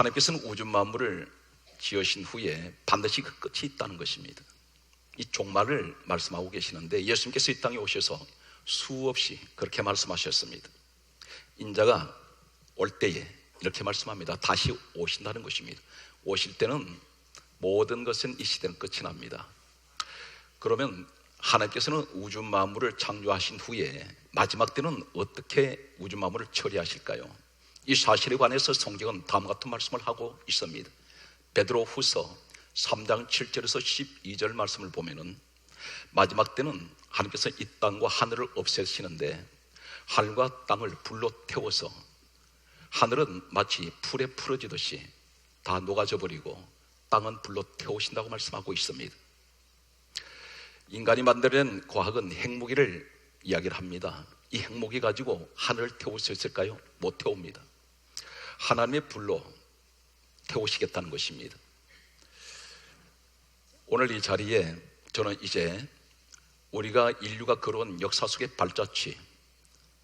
하나님께서는 우주 만물을 지으신 후에 반드시 그 끝이 있다는 것입니다. 이 종말을 말씀하고 계시는데 예수님께서 이 땅에 오셔서 수없이 그렇게 말씀하셨습니다. 인자가 올 때에 이렇게 말씀합니다. 다시 오신다는 것입니다. 오실 때는 모든 것은 이 시대는 끝이 납니다. 그러면 하나님께서는 우주 만물을 창조하신 후에 마지막 때는 어떻게 우주 만물을 처리하실까요? 이 사실에 관해서 성경은 다음 같은 말씀을 하고 있습니다. 베드로 후서 3장 7절에서 12절 말씀을 보면은 마지막 때는 하나님께서 이 땅과 하늘을 없애시는데 하늘과 땅을 불로 태워서 하늘은 마치 풀에 풀어지듯이 다 녹아져 버리고 땅은 불로 태우신다고 말씀하고 있습니다. 인간이 만들어낸 과학은 핵무기를 이야기를 합니다. 이 핵무기 가지고 하늘을 태울 수 있을까요? 못 태웁니다. 하나님의 불로 태우시겠다는 것입니다. 오늘 이 자리에 저는 이제 우리가 인류가 걸어온 역사 속의 발자취,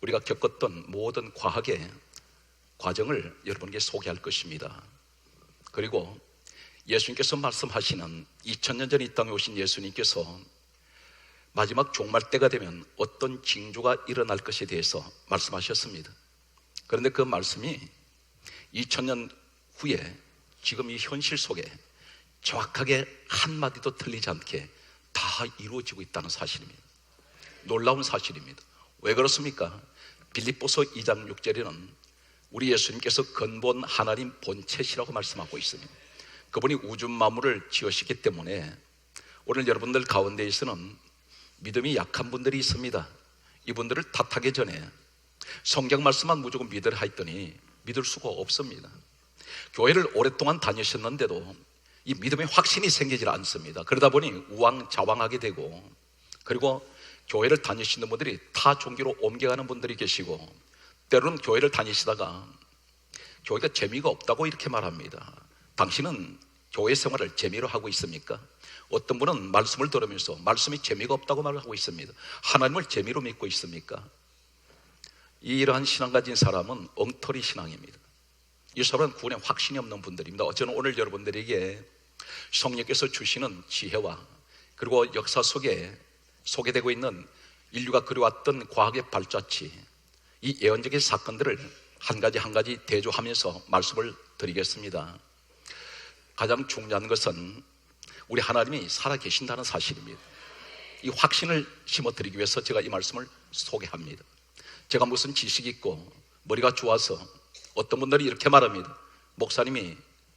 우리가 겪었던 모든 과학의 과정을 여러분께 소개할 것입니다. 그리고 예수님께서 말씀하시는 2000년 전 이 땅에 오신 예수님께서 마지막 종말 때가 되면 어떤 징조가 일어날 것에 대해서 말씀하셨습니다. 그런데 그 말씀이 2000년 후에 지금 이 현실 속에 정확하게 한마디도 틀리지 않게 다 이루어지고 있다는 사실입니다. 놀라운 사실입니다. 왜 그렇습니까? 빌립보서 2장 6절에는 우리 예수님께서 근본 하나님 본체시라고 말씀하고 있습니다. 그분이 우주 만물을 지으시기 때문에 오늘 여러분들 가운데에서는 믿음이 약한 분들이 있습니다. 이분들을 탓하기 전에 성경 말씀만 무조건 믿으라 했더니 믿을 수가 없습니다. 교회를 오랫동안 다니셨는데도 이 믿음의 확신이 생기질 않습니다. 그러다 보니 우왕좌왕하게 되고 그리고 교회를 다니시는 분들이 타 종교로 옮겨가는 분들이 계시고 때로는 교회를 다니시다가 교회가 재미가 없다고 이렇게 말합니다. 당신은 교회 생활을 재미로 하고 있습니까? 어떤 분은 말씀을 들으면서 말씀이 재미가 없다고 말을 하고 있습니다. 하나님을 재미로 믿고 있습니까? 이러한 신앙 가진 사람은 엉터리 신앙입니다. 이 사람은 구원에 확신이 없는 분들입니다. 저는 오늘 여러분들에게 성령께서 주시는 지혜와 그리고 역사 속에 소개되고 있는 인류가 그려왔던 과학의 발자취, 이 예언적인 사건들을 한 가지 한 가지 대조하면서 말씀을 드리겠습니다. 가장 중요한 것은 우리 하나님이 살아계신다는 사실입니다. 이 확신을 심어드리기 위해서 제가 이 말씀을 소개합니다. 제가 무슨 지식이 있고 머리가 좋아서 어떤 분들이 이렇게 말합니다. 목사님이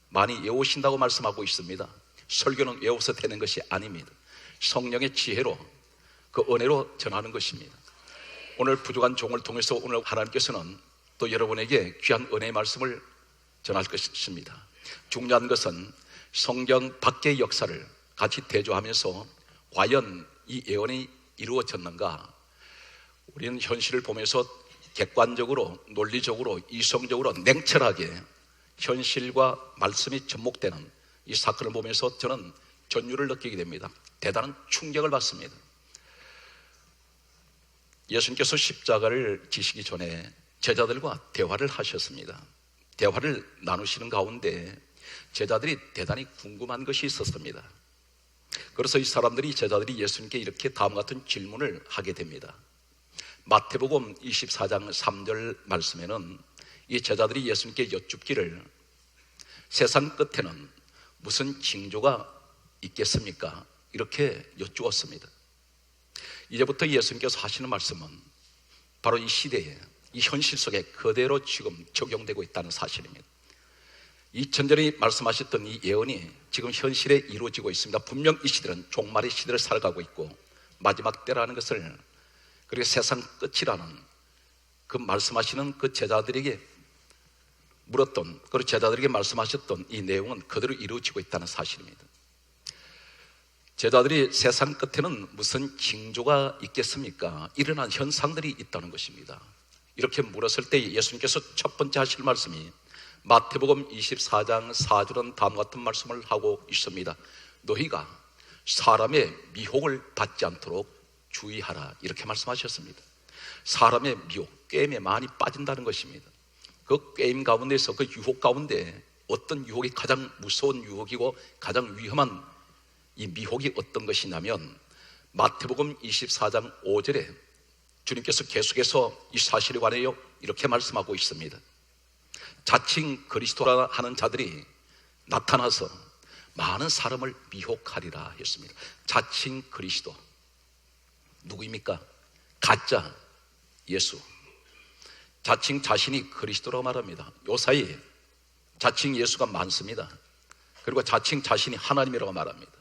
많이 외우신다고 말씀하고 있습니다. 설교는 외워서 되는 것이 아닙니다. 성령의 지혜로 그 은혜로 전하는 것입니다. 오늘 부족한 종을 통해서 오늘 하나님께서는 또 여러분에게 귀한 은혜의 말씀을 전할 것입니다. 중요한 것은 성경 밖의 역사를 같이 대조하면서 과연 이 예언이 이루어졌는가? 우리는 현실을 보면서 객관적으로, 논리적으로, 이성적으로 냉철하게 현실과 말씀이 접목되는 이 사건을 보면서 저는 전율을 느끼게 됩니다. 대단한 충격을 받습니다. 예수님께서 십자가를 지시기 전에 제자들과 대화를 하셨습니다. 대화를 나누시는 가운데 제자들이 대단히 궁금한 것이 있었습니다. 그래서 이 사람들이 제자들이 예수님께 이렇게 다음 같은 질문을 하게 됩니다. 마태복음 24장 3절 말씀에는 이 제자들이 예수님께 여쭙기를 세상 끝에는 무슨 징조가 있겠습니까? 이렇게 여쭈었습니다. 이제부터 예수님께서 하시는 말씀은 바로 이 시대에 이 현실 속에 그대로 지금 적용되고 있다는 사실입니다. 2000전에 말씀하셨던 이 예언이 지금 현실에 이루어지고 있습니다. 분명 이 시대는 종말의 시대를 살아가고 있고 마지막 때라는 것을 그리고 세상 끝이라는 그 말씀하시는 그 제자들에게 물었던 그리고 제자들에게 말씀하셨던 이 내용은 그대로 이루어지고 있다는 사실입니다. 제자들이 세상 끝에는 무슨 징조가 있겠습니까? 일어난 현상들이 있다는 것입니다. 이렇게 물었을 때 예수님께서 첫 번째 하실 말씀이 마태복음 24장 4절은 다음 같은 말씀을 하고 있습니다. 너희가 사람의 미혹을 받지 않도록 주의하라. 이렇게 말씀하셨습니다. 사람의 미혹, 게임에 많이 빠진다는 것입니다. 그 게임 가운데서 그 유혹 가운데 어떤 유혹이 가장 무서운 유혹이고 가장 위험한 이 미혹이 어떤 것이냐면 마태복음 24장 5절에 주님께서 계속해서 이 사실에 관하여 이렇게 말씀하고 있습니다. 자칭 그리스도라 하는 자들이 나타나서 많은 사람을 미혹하리라 했습니다. 자칭 그리스도. 누구입니까? 가짜 예수. 자칭 자신이 그리스도라고 말합니다. 요 사이 자칭 예수가 많습니다. 그리고 자칭 자신이 하나님이라고 말합니다.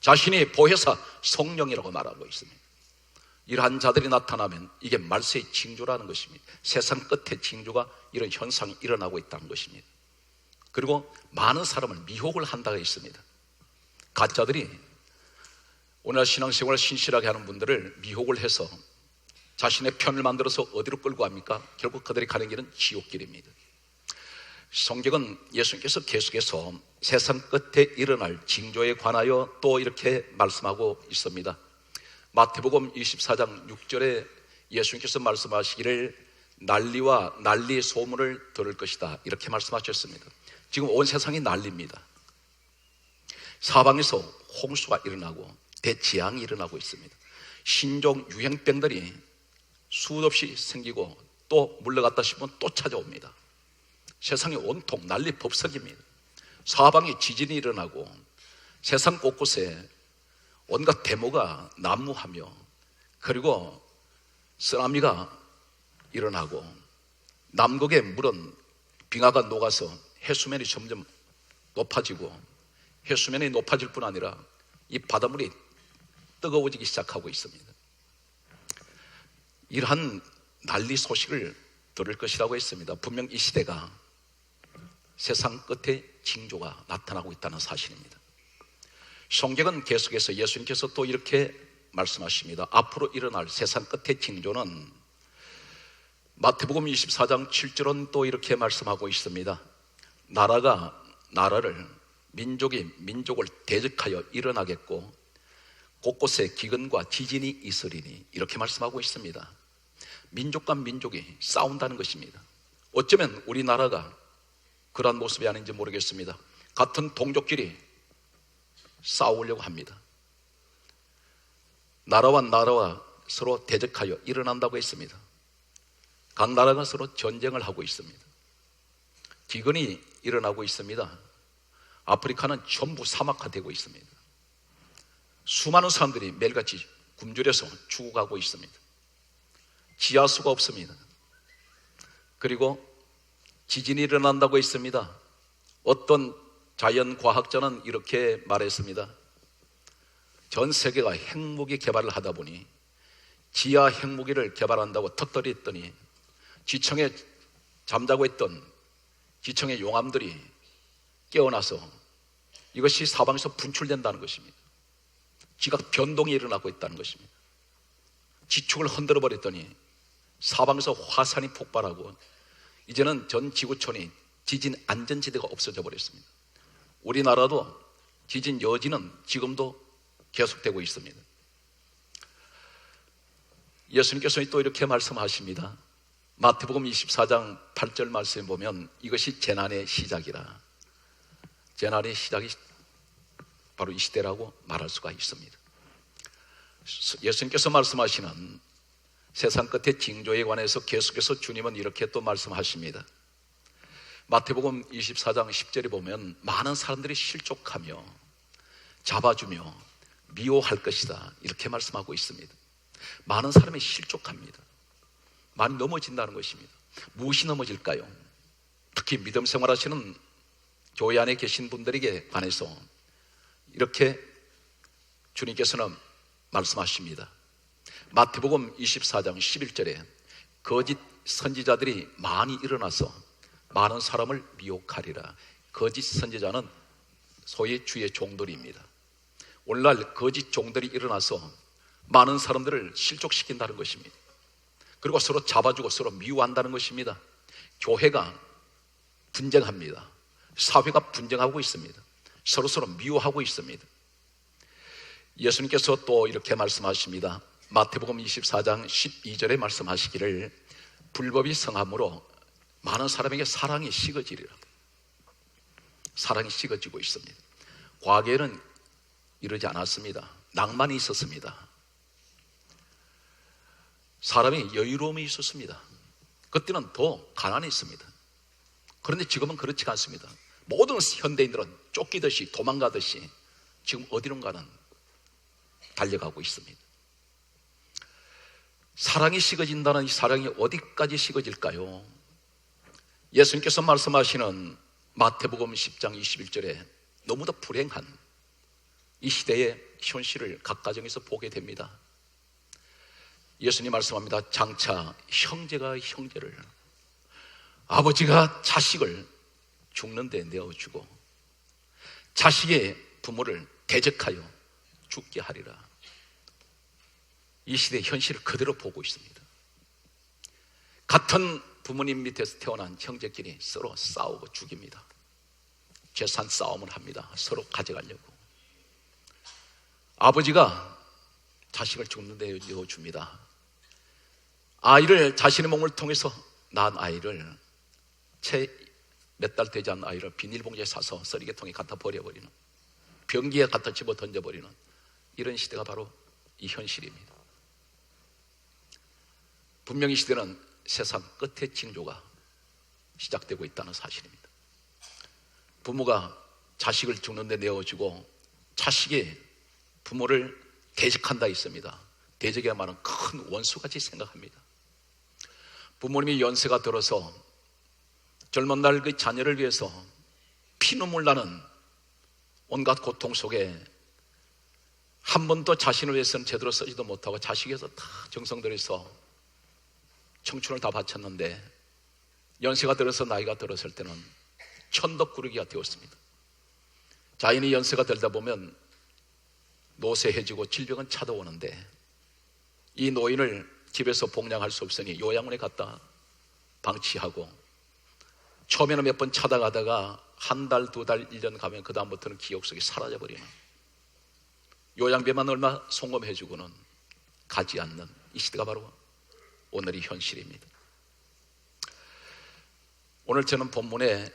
자신이 보혜사 성령이라고 말하고 있습니다. 이러한 자들이 나타나면 이게 말세의 징조라는 것입니다. 세상 끝에 징조가 이런 현상이 일어나고 있다는 것입니다. 그리고 많은 사람을 미혹을 한다고 했습니다. 가짜들이 오늘 신앙생활을 신실하게 하는 분들을 미혹을 해서 자신의 편을 만들어서 어디로 끌고 갑니까? 결국 그들이 가는 길은 지옥길입니다. 성경은 예수님께서 계속해서 세상 끝에 일어날 징조에 관하여 또 이렇게 말씀하고 있습니다. 마태복음 24장 6절에 예수님께서 말씀하시기를 난리와 난리의 소문을 들을 것이다. 이렇게 말씀하셨습니다. 지금 온 세상이 난리입니다. 사방에서 홍수가 일어나고 대지양이 일어나고 있습니다. 신종 유행병들이 수도 없이 생기고 또 물러갔다 싶으면 또 찾아옵니다. 세상이 온통 난리 법석입니다. 사방에 지진이 일어나고 세상 곳곳에 온갖 데모가 난무하며 그리고 쓰나미가 일어나고 남극의 물은 빙하가 녹아서 해수면이 점점 높아지고 해수면이 높아질 뿐 아니라 이 바닷물이 뜨거워지기 시작하고 있습니다. 이러한 난리 소식을 들을 것이라고 했습니다. 분명 이 시대가 세상 끝에 징조가 나타나고 있다는 사실입니다. 성경은 계속해서 예수님께서 또 이렇게 말씀하십니다. 앞으로 일어날 세상 끝의 징조는 마태복음 24장 7절은 또 이렇게 말씀하고 있습니다. 나라가 나라를 민족이 민족을 대적하여 일어나겠고 곳곳에 기근과 지진이 있으리니 이렇게 말씀하고 있습니다. 민족과 민족이 싸운다는 것입니다. 어쩌면 우리나라가 그러한 모습이 아닌지 모르겠습니다. 같은 동족끼리 싸우려고 합니다. 나라와 나라와 서로 대적하여 일어난다고 했습니다. 각 나라가 서로 전쟁을 하고 있습니다. 기근이 일어나고 있습니다. 아프리카는 전부 사막화되고 있습니다. 수많은 사람들이 매일같이 굶주려서 죽어가고 있습니다. 지하수가 없습니다. 그리고 지진이 일어난다고 했습니다. 어떤 자연 과학자는 이렇게 말했습니다. 전 세계가 핵무기 개발을 하다 보니 지하 핵무기를 개발한다고 턱걸이 했더니 지청에 잠자고 있던 지청의 용암들이 깨어나서 이것이 사방에서 분출된다는 것입니다. 지각 변동이 일어나고 있다는 것입니다. 지축을 흔들어 버렸더니 사방에서 화산이 폭발하고 이제는 전 지구촌이 지진 안전지대가 없어져 버렸습니다. 우리나라도 지진 여지는 지금도 계속되고 있습니다. 예수님께서 또 이렇게 말씀하십니다. 마태복음 24장 8절 말씀에 보면 이것이 재난의 시작이라. 재난의 시작이 바로 이 시대라고 말할 수가 있습니다. 예수님께서 말씀하시는 세상 끝의 징조에 관해서 계속해서 주님은 이렇게 또 말씀하십니다. 마태복음 24장 10절에 보면 많은 사람들이 실족하며 잡아주며 미워할 것이다. 이렇게 말씀하고 있습니다. 많은 사람이 실족합니다. 많이 넘어진다는 것입니다. 무엇이 넘어질까요? 특히 믿음 생활하시는 교회 안에 계신 분들에게 관해서 이렇게 주님께서는 말씀하십니다. 마태복음 24장 11절에 거짓 선지자들이 많이 일어나서 많은 사람을 미혹하리라. 거짓 선지자는 소위 주의 종들입니다. 오늘날 거짓 종들이 일어나서 많은 사람들을 실족시킨다는 것입니다. 그리고 서로 잡아주고 서로 미워한다는 것입니다. 교회가 분쟁합니다. 사회가 분쟁하고 있습니다. 서로 서로 미워하고 있습니다. 예수님께서 또 이렇게 말씀하십니다. 마태복음 24장 12절에 말씀하시기를 불법이 성함으로 많은 사람에게 사랑이 식어지리라. 사랑이 식어지고 있습니다. 과거에는 이러지 않았습니다. 낭만이 있었습니다. 사람이 여유로움이 있었습니다. 그때는 더 가난이 있습니다. 그런데 지금은 그렇지 않습니다. 모든 현대인들은 쫓기듯이 도망가듯이 지금 어디론가는 달려가고 있습니다. 사랑이 식어진다는 이 사랑이 어디까지 식어질까요? 예수님께서 말씀하시는 마태복음 10장 21절에 너무도 불행한 이 시대의 현실을 각 가정에서 보게 됩니다. 예수님 말씀합니다. 장차 형제가 형제를 아버지가 자식을 죽는데 내어주고 자식의 부모를 대적하여 죽게 하리라. 이 시대 현실을 그대로 보고 있습니다. 같은 부모님 밑에서 태어난 형제끼리 서로 싸우고 죽입니다. 재산 싸움을 합니다. 서로 가져가려고. 아버지가 자식을 죽는데 내어줍니다. 아이를 자신의 몸을 통해서 낳은 아이를 채 몇 달 되지 않은 아이를 비닐봉지에 싸서 쓰레기통에 갖다 버려버리는 변기에 갖다 집어 던져버리는 이런 시대가 바로 이 현실입니다. 분명히 시대는 세상 끝의 징조가 시작되고 있다는 사실입니다. 부모가 자식을 죽는데 내어주고 자식이 부모를 대적한다 있습니다. 대적이야 말은 큰 원수같이 생각합니다. 부모님이 연세가 들어서 젊은 날 그 자녀를 위해서 피눈물 나는 온갖 고통 속에 한 번도 자신을 위해서는 제대로 쓰지도 못하고 자식에서 다 정성 들여서 청춘을 다 바쳤는데 연세가 들어서 나이가 들었을 때는 천덕꾸러기가 되었습니다. 자인이 연세가 들다 보면 노쇠해지고 질병은 찾아오는데 이 노인을 집에서 봉양할 수 없으니 요양원에 갔다 방치하고 처음에는 몇 번 찾아가다가 한 달, 두 달, 일 년 가면 그다음부터는 기억 속에 사라져버리는 요양비만 얼마 송금해주고는 가지 않는 이 시대가 바로 오늘의 현실입니다. 오늘 저는 본문에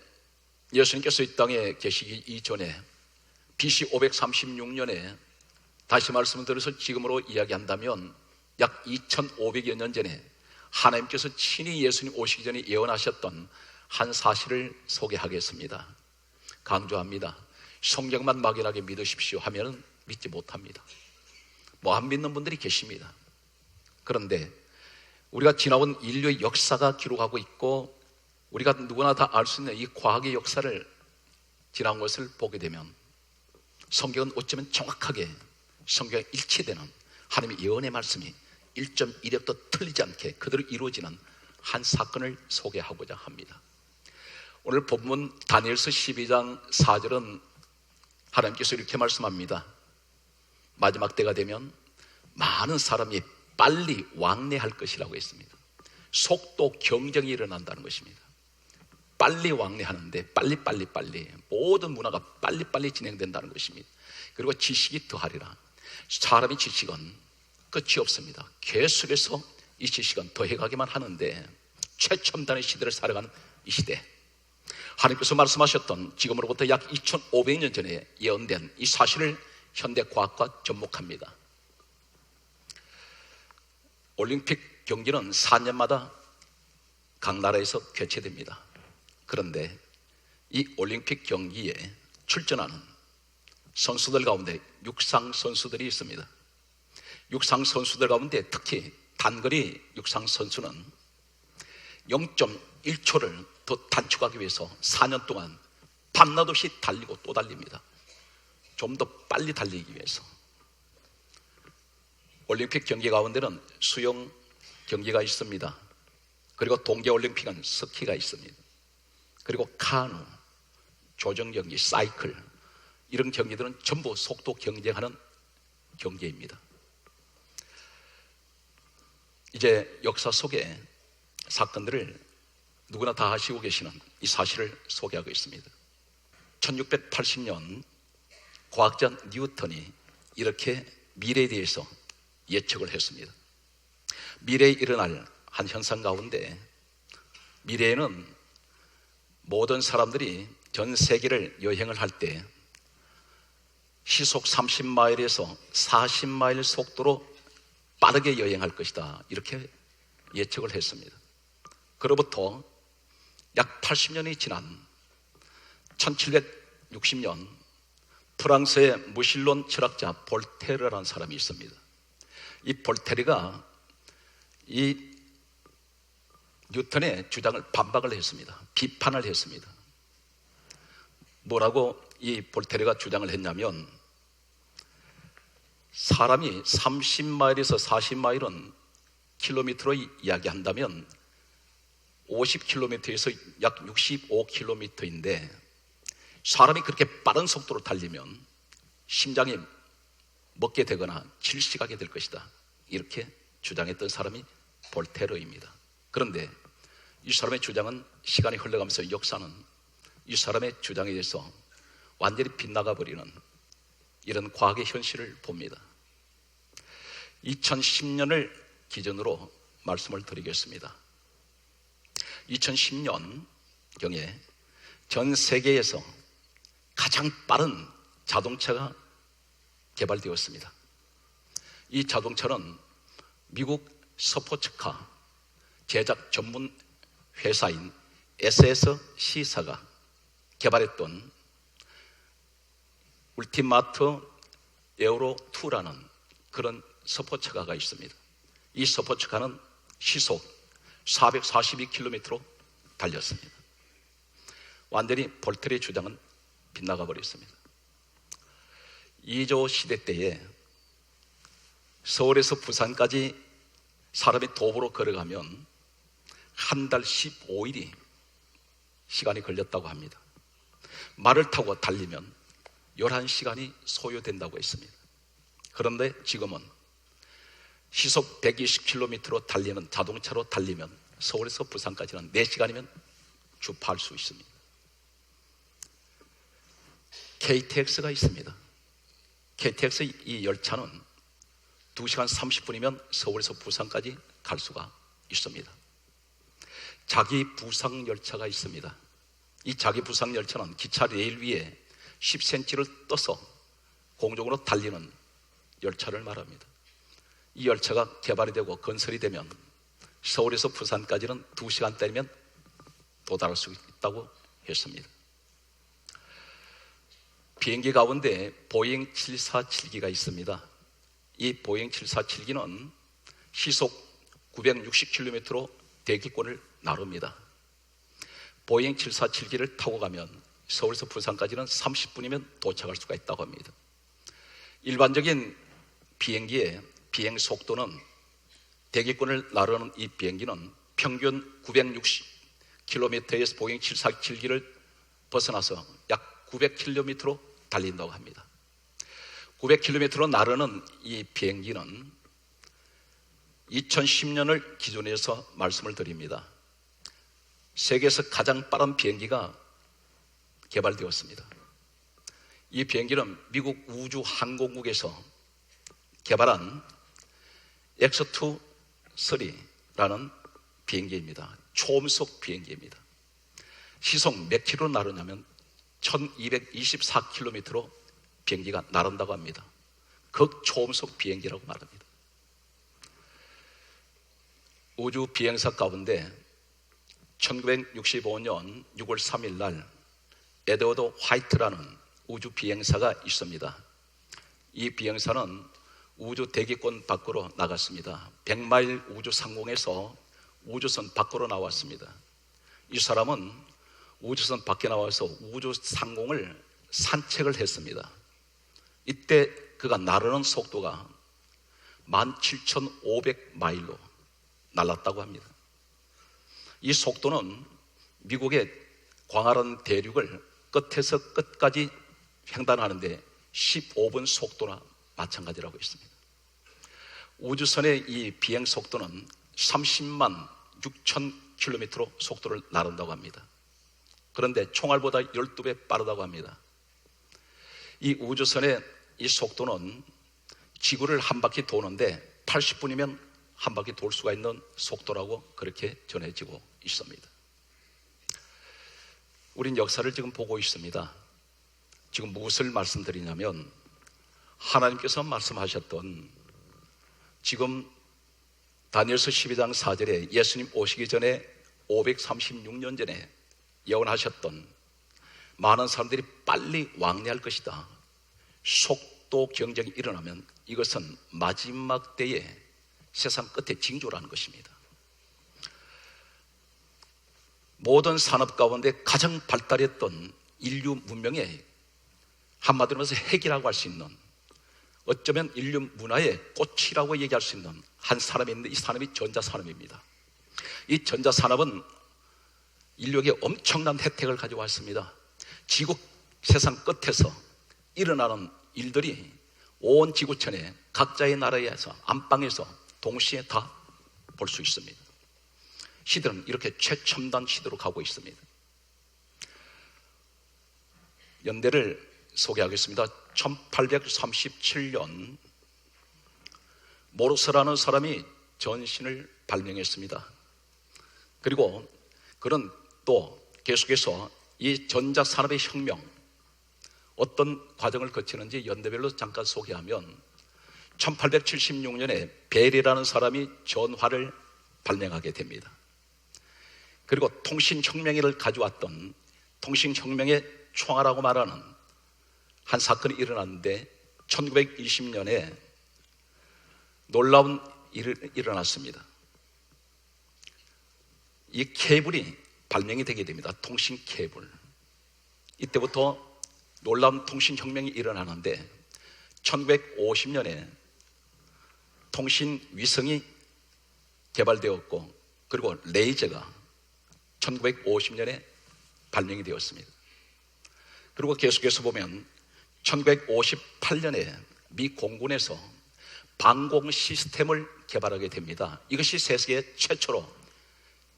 예수님께서 이 땅에 계시기 이전에 BC 536년에 다시 말씀을 드려서 지금으로 이야기한다면 약 2500여 년 전에 하나님께서 친히 예수님 오시기 전에 예언하셨던 한 사실을 소개하겠습니다. 강조합니다. 성경만 막연하게 믿으십시오 하면 믿지 못합니다. 뭐 안 믿는 분들이 계십니다. 그런데 우리가 지나온 인류의 역사가 기록하고 있고 우리가 누구나 다 알 수 있는 이 과학의 역사를 지나온 것을 보게 되면 성경은 어쩌면 정확하게 성경에 일치되는 하나님의 예언의 말씀이 1.1엽도 틀리지 않게 그대로 이루어지는 한 사건을 소개하고자 합니다. 오늘 본문 다니엘서 12장 4절은 하나님께서 이렇게 말씀합니다. 마지막 때가 되면 많은 사람이 빨리 왕래할 것이라고 했습니다. 속도 경쟁이 일어난다는 것입니다. 빨리 왕래하는데 빨리 빨리 빨리 모든 문화가 빨리 빨리 진행된다는 것입니다. 그리고 지식이 더하리라. 사람의 지식은 끝이 없습니다. 계속해서 이 지식은 더해가기만 하는데 최첨단의 시대를 살아가는 이 시대. 하나님께서 말씀하셨던 지금으로부터 약 2500년 전에 예언된 이 사실을 현대 과학과 접목합니다. 올림픽 경기는 4년마다 각 나라에서 개최됩니다. 그런데 이 올림픽 경기에 출전하는 선수들 가운데 육상 선수들이 있습니다. 육상 선수들 가운데 특히 단거리 육상 선수는 0.1초를 더 단축하기 위해서 4년 동안 밤낮 없이 달리고 또 달립니다. 좀 더 빨리 달리기 위해서. 올림픽 경기 가운데는 수영 경기가 있습니다. 그리고 동계올림픽은 스키가 있습니다. 그리고 카누, 조정 경기, 사이클 이런 경기들은 전부 속도 경쟁하는 경기입니다. 이제 역사 속에 사건들을 누구나 다 아시고 계시는 이 사실을 소개하고 있습니다. 1680년 과학자 뉴턴이 이렇게 미래에 대해서 예측을 했습니다. 미래에 일어날 한 현상 가운데 미래에는 모든 사람들이 전 세계를 여행을 할 때 시속 30마일에서 40마일 속도로 빠르게 여행할 것이다. 이렇게 예측을 했습니다. 그로부터 약 80년이 지난 1760년 프랑스의 무신론 철학자 볼테르라는 사람이 있습니다. 이 볼테르가 이 뉴턴의 주장을 반박을 했습니다. 비판을 했습니다. 뭐라고 이 볼테르가 주장을 했냐면 사람이 30마일에서 40마일은 킬로미터로 이야기한다면 50km에서 약 65km인데 사람이 그렇게 빠른 속도로 달리면 심장이 먹게 되거나 질식하게 될 것이다. 이렇게 주장했던 사람이 볼테르입니다. 그런데 이 사람의 주장은 시간이 흘러가면서 역사는 이 사람의 주장에 대해서 완전히 빗나가 버리는 이런 과학의 현실을 봅니다. 2010년을 기준으로 말씀을 드리겠습니다. 2010년 경에 전 세계에서 가장 빠른 자동차가 개발되었습니다. 이 자동차는 미국 스포츠카 제작 전문 회사인 SSC사가 개발했던 울티마트 에어로 2라는 그런 스포츠카가 있습니다. 이 스포츠카는 시속 442km로 달렸습니다. 완전히 볼트의 주장은 빗나가 버렸습니다. 2조 시대 때에 서울에서 부산까지 사람이 도보로 걸어가면 한 달 15일이 시간이 걸렸다고 합니다. 말을 타고 달리면 11시간이 소요된다고 했습니다. 그런데 지금은 시속 120km로 달리는 자동차로 달리면 서울에서 부산까지는 4시간이면 주파할 수 있습니다. KTX가 있습니다. KTX 이 열차는 2시간 30분이면 서울에서 부산까지 갈 수가 있습니다. 자기 부상 열차가 있습니다. 이 자기 부상 열차는 기차 레일 위에 10cm를 떠서 공중으로 달리는 열차를 말합니다. 이 열차가 개발이 되고 건설이 되면 서울에서 부산까지는 2시간 때면 도달할 수 있다고 했습니다. 비행기 가운데 보잉 747기가 있습니다. 이 보잉 747기는 시속 960km로 대기권을 나눕니다. 보잉 747기를 타고 가면 서울에서 부산까지는 30분이면 도착할 수가 있다고 합니다. 일반적인 비행기의 비행 속도는 대기권을 나르는 이 비행기는 평균 960km에서 보잉 747기를 벗어나서 약 900km로 달린다고 합니다. 900km로 나르는 이 비행기는 2010년을 기준해서 말씀을 드립니다. 세계에서 가장 빠른 비행기가 개발되었습니다. 이 비행기는 미국 우주항공국에서 개발한 엑스2 3라는 비행기입니다. 초음속 비행기입니다. 시속 몇 킬로 나르냐면 1224km로 비행기가 나른다고 합니다. 극초음속 비행기라고 말합니다. 우주 비행사 가운데 1965년 6월 3일 날 에드워드 화이트라는 우주 비행사가 있습니다. 이 비행사는 우주 대기권 밖으로 나갔습니다. 100마일 우주 상공에서 우주선 밖으로 나왔습니다. 이 사람은 우주선 밖에 나와서 우주 상공을 산책을 했습니다. 이때 그가 나르는 속도가 17,500마일로 날랐다고 합니다. 이 속도는 미국의 광활한 대륙을 끝에서 끝까지 횡단하는데 15분 속도나 마찬가지라고 했습니다. 우주선의 이 비행 속도는 30만 6천 킬로미터로 속도를 나른다고 합니다. 그런데 총알보다 12배 빠르다고 합니다. 이 우주선의 이 속도는 지구를 한 바퀴 도는데 80분이면 한 바퀴 돌 수가 있는 속도라고 그렇게 전해지고 있습니다. 우린 역사를 지금 보고 있습니다. 지금 무엇을 말씀드리냐면 하나님께서 말씀하셨던 지금 다니엘서 12장 4절에 예수님 오시기 전에 536년 전에 예언하셨던 많은 사람들이 빨리 왕래할 것이다. 속도 경쟁이 일어나면 이것은 마지막 때에 세상 끝에 징조라는 것입니다. 모든 산업 가운데 가장 발달했던 인류 문명의 한마디로 말해서 핵이라고 할 수 있는 어쩌면 인류 문화의 꽃이라고 얘기할 수 있는 한 사람이 있는데 이 사람이 전자산업입니다. 이 전자산업은 인류에게 엄청난 혜택을 가져왔습니다. 지구 세상 끝에서 일어나는 일들이 온 지구촌에 각자의 나라에서 안방에서 동시에 다 볼 수 있습니다. 시대는 이렇게 최첨단 시대로 가고 있습니다. 연대를 소개하겠습니다. 1837년 모르스라는 사람이 전신을 발명했습니다. 그리고 그는 또 계속해서 이 전자산업의 혁명 어떤 과정을 거치는지 연대별로 잠깐 소개하면 1876년에 벨이라는 사람이 전화를 발명하게 됩니다. 그리고 통신혁명을 가져왔던 통신혁명의 총알하고 말하는 한 사건이 일어났는데 1920년에 놀라운 일이 일어났습니다. 이 케이블이 발명이 되게 됩니다. 통신 케이블. 이때부터 놀라운 통신 혁명이 일어나는데 1950년에 통신 위성이 개발되었고 그리고 레이저가 1950년에 발명이 되었습니다. 그리고 계속해서 보면 1958년에 미 공군에서 방공 시스템을 개발하게 됩니다. 이것이 세계 최초로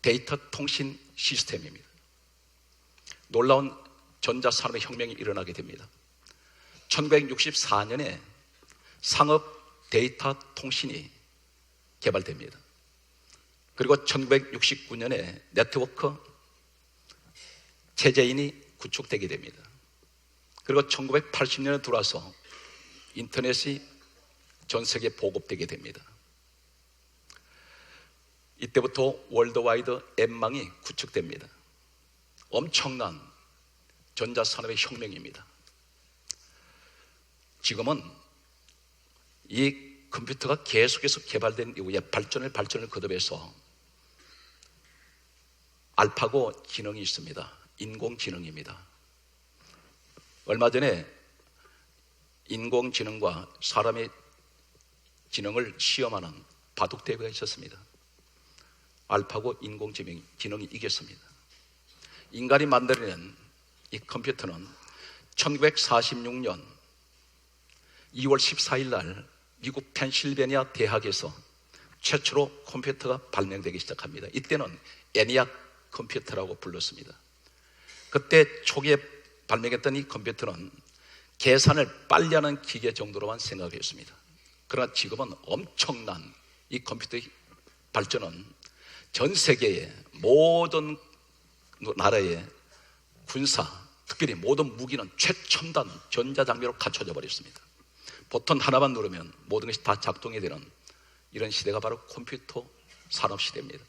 데이터 통신 시스템입니다. 놀라운 전자산업의 혁명이 일어나게 됩니다. 1964년에 상업 데이터 통신이 개발됩니다. 그리고 1969년에 네트워크 체제인이 구축되게 됩니다. 그리고 1980년에 들어와서 인터넷이 전 세계에 보급되게 됩니다. 이때부터 월드와이드 앱망이 구축됩니다. 엄청난 전자산업의 혁명입니다. 지금은 이 컴퓨터가 계속해서 개발된 이후에 발전을 발전을 거듭해서 알파고 기능이 있습니다. 인공지능입니다. 얼마 전에 인공지능과 사람의 지능을 시험하는 바둑 대회가 있었습니다. 알파고 인공지능이 지능이 이겼습니다. 인간이 만들어낸 이 컴퓨터는 1946년 2월 14일 날 미국 펜실베니아 대학에서 최초로 컴퓨터가 발명되기 시작합니다. 이때는 애니악 컴퓨터라고 불렀습니다. 그때 초기에 발명했던 이 컴퓨터는 계산을 빨리 하는 기계 정도로만 생각했습니다. 그러나 지금은 엄청난 이 컴퓨터의 발전은 전 세계의 모든 나라의 군사, 특별히 모든 무기는 최첨단 전자장비로 갖춰져 버렸습니다. 버튼 하나만 누르면 모든 것이 다 작동이 되는 이런 시대가 바로 컴퓨터 산업 시대입니다.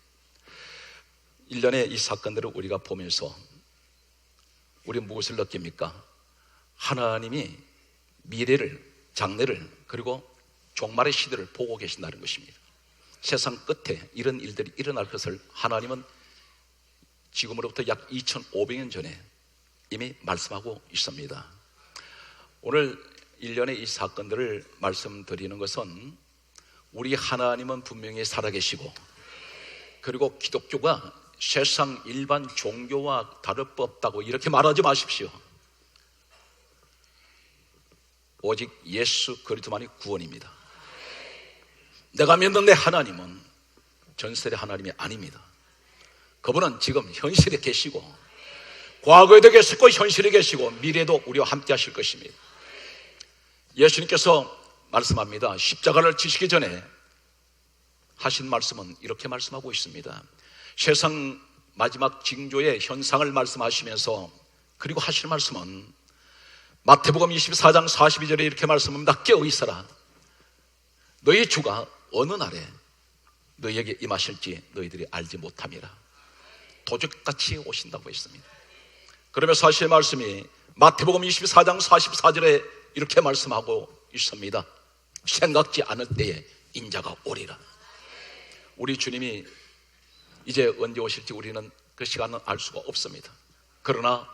일련의 이 사건들을 우리가 보면서 우리 무엇을 느낍니까? 하나님이 미래를, 장래를, 그리고 종말의 시대를 보고 계신다는 것입니다. 세상 끝에 이런 일들이 일어날 것을 하나님은 지금으로부터 약 2500년 전에 이미 말씀하고 있습니다. 오늘 일련의 이 사건들을 말씀드리는 것은 우리 하나님은 분명히 살아계시고 그리고 기독교가 세상 일반 종교와 다를 바 없다고 이렇게 말하지 마십시오. 오직 예수 그리스도만이 구원입니다. 내가 믿는 내 하나님은 전설의 하나님이 아닙니다. 그분은 지금 현실에 계시고 과거에도 계셨고 현실에 계시고 미래도 우리와 함께 하실 것입니다. 예수님께서 말씀합니다. 십자가를 지시기 전에 하신 말씀은 이렇게 말씀하고 있습니다. 세상 마지막 징조의 현상을 말씀하시면서 그리고 하실 말씀은 마태복음 24장 42절에 이렇게 말씀합니다. 깨어 있어라. 너희 주가 어느 날에 너희에게 임하실지 너희들이 알지 못함이라. 도적같이 오신다고 했습니다. 그러면서 하실 말씀이 마태복음 24장 44절에 이렇게 말씀하고 있습니다. 생각지 않을 때에 인자가 오리라. 우리 주님이 이제 언제 오실지 우리는 그 시간은 알 수가 없습니다. 그러나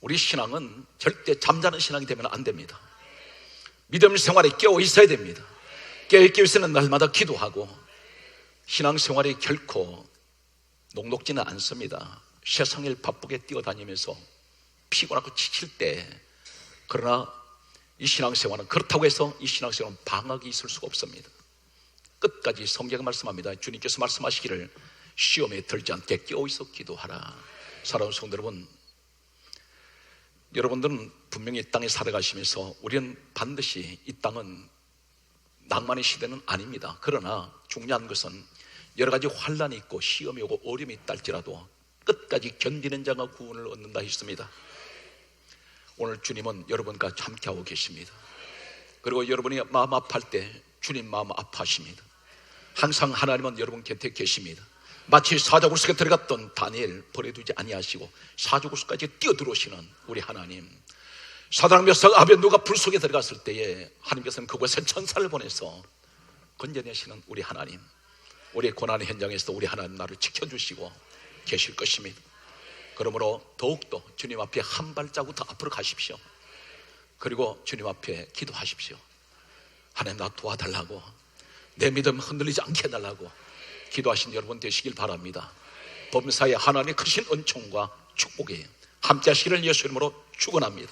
우리 신앙은 절대 잠자는 신앙이 되면 안 됩니다. 믿음 생활에 깨어 있어야 됩니다. 깨어 있기 위해서는 날마다 기도하고 신앙 생활이 결코 녹록지는 않습니다. 세상을 바쁘게 뛰어다니면서 피곤하고 지칠 때 그러나 이 신앙생활은 그렇다고 해서 이 신앙생활은 방학이 있을 수가 없습니다. 끝까지 성경 말씀합니다. 주님께서 말씀하시기를 시험에 들지 않게 깨어 있어 기도하라. 사랑하는 성도 여러분, 여러분들은 분명히 이 땅에 살아가시면서 우리는 반드시 이 땅은 낭만의 시대는 아닙니다. 그러나 중요한 것은 여러 가지 환란이 있고 시험이 오고 어려움이 있다 할지라도 끝까지 견디는 자가 구원을 얻는다 했습니다. 오늘 주님은 여러분과 함께하고 계십니다. 그리고 여러분이 마음 아파할 때 주님 마음 아파하십니다. 항상 하나님은 여러분 곁에 계십니다. 마치 사자굴 속에 들어갔던 다니엘 버려두지 아니하시고 사자굴 속까지 뛰어들어오시는 우리 하나님. 사드랑 메삭 아벤누가 불 속에 들어갔을 때에 하나님께서는 그곳에 천사를 보내서 건져내시는 우리 하나님. 우리 고난의 현장에서 우리 하나님 나를 지켜주시고 계실 것입니다. 그러므로 더욱더 주님 앞에 한 발자국 더 앞으로 가십시오. 그리고 주님 앞에 기도하십시오. 하나님 나 도와달라고 내 믿음 흔들리지 않게 해달라고 기도하신 여러분 되시길 바랍니다. 범사에 하나님의 크신 은총과 축복이 함께 하시기를 예수 이름으로 축원합니다.